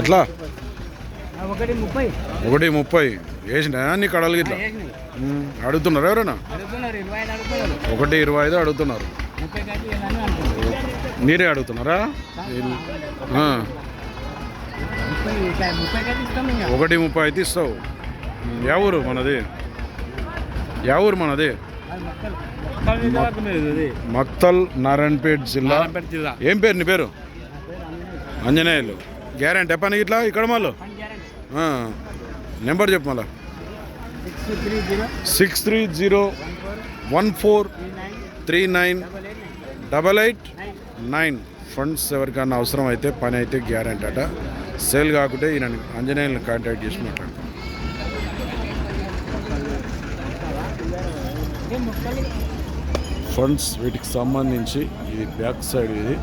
ఎట్లా? ఒకటి ముప్పై. వేసిన అన్ని కడలు గిట్లా? అడుగుతున్నారు ఎవరైనా? ఒకటి ఇరవై ఐదు అడుగుతున్నారు. మీరే అడుగుతున్నారా? ఒకటి ముప్పై అయితే ఇస్తావు. ఊరు మనది? ఊరు మనది? మక్తల్ నారాయణపేట్ జిల్లా. ఏం పేరు నీ పేరు? అంజనేయులు గ్యారెంటీ. పని ఇట్లా? ఇక్కడ మళ్ళీ? నెంబర్ చెప్పు మళ్ళా. Six three zero one four three nine double eight nine. Funds ఎవరికైనా అవసరం అయితే పని అయితే గ్యారెంటీ అట. సేల్ కాకుంటే ఈయన ఆంజనేయులను కాంటాక్ట్ చేసి మాట్లాడతాను ఫండ్స్ వీటికి సంబంధించి ఇది బ్యాక్ సైడ్ ఇది.